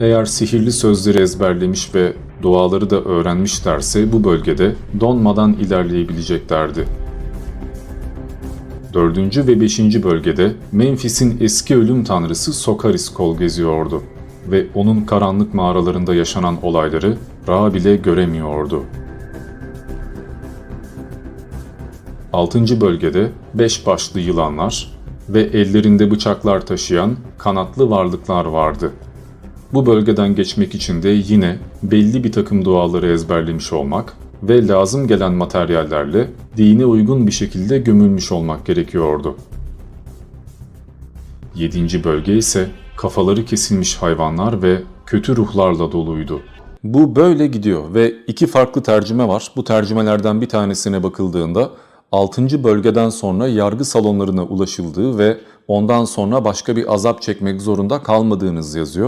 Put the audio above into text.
Eğer sihirli sözleri ezberlemiş ve duaları da öğrenmişlerse bu bölgede donmadan ilerleyebileceklerdi. Dördüncü ve beşinci bölgede Memphis'in eski ölüm tanrısı Sokaris kol geziyordu ve onun karanlık mağaralarında yaşanan olayları Ra bile göremiyordu. Altıncı bölgede beş başlı yılanlar ve ellerinde bıçaklar taşıyan kanatlı varlıklar vardı. Bu bölgeden geçmek için de yine belli bir takım duaları ezberlemiş olmak ve lazım gelen materyallerle dine uygun bir şekilde gömülmüş olmak gerekiyordu. Yedinci bölge ise kafaları kesilmiş hayvanlar ve kötü ruhlarla doluydu. Bu böyle gidiyor ve iki farklı tercüme var. Bu tercümelerden bir tanesine bakıldığında 6. bölgeden sonra yargı salonlarına ulaşıldığı ve ondan sonra başka bir azap çekmek zorunda kalmadığınız yazıyor.